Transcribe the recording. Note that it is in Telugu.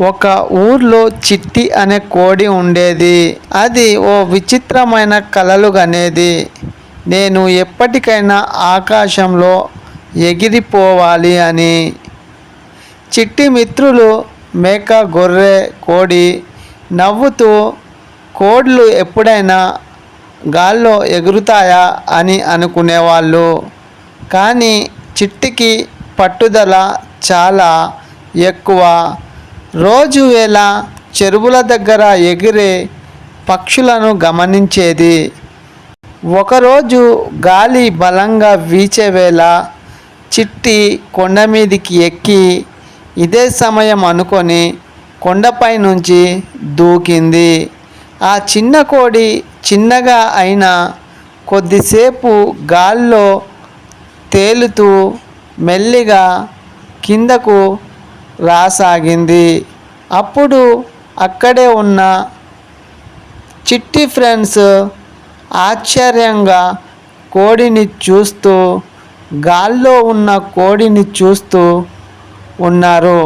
ఒక ఊర్లో చిట్టి అనే కోడి ఉండేది. అది ఓ విచిత్రమైన కలలు గనేది నేను ఎప్పటికైనా ఆకాశంలో ఎగిరిపోవాలి అని. చిట్టి మిత్రులు మేక గొర్రె కోడి నవ్వుతూ కోడ్లు ఎప్పుడైనా గాల్లో ఎగురుతాయా అని అనుకునేవాళ్ళు. కానీ చిట్టికి పట్టుదల చాలా ఎక్కువ. రోజు వేళ చెరువుల దగ్గర ఎగిరే పక్షులను గమనించేది. ఒకరోజు గాలి బలంగా వీచే వేళ చిట్టి కొండ మీదికి ఎక్కి ఇదే సమయం అనుకొని కొండపై నుంచి దూకింది. ఆ చిన్న కోడి చిన్నగా అయినా కొద్దిసేపు గాల్లో తేలుతూ మెల్లిగా కిందకు రాసాగింది. అప్పుడు అక్కడే ఉన్న చిట్టి ఫ్రెండ్స్ ఆశ్చర్యంగా కోడిని చూస్తూ గాల్లో ఉన్న కోడిని చూస్తూ ఉన్నారు.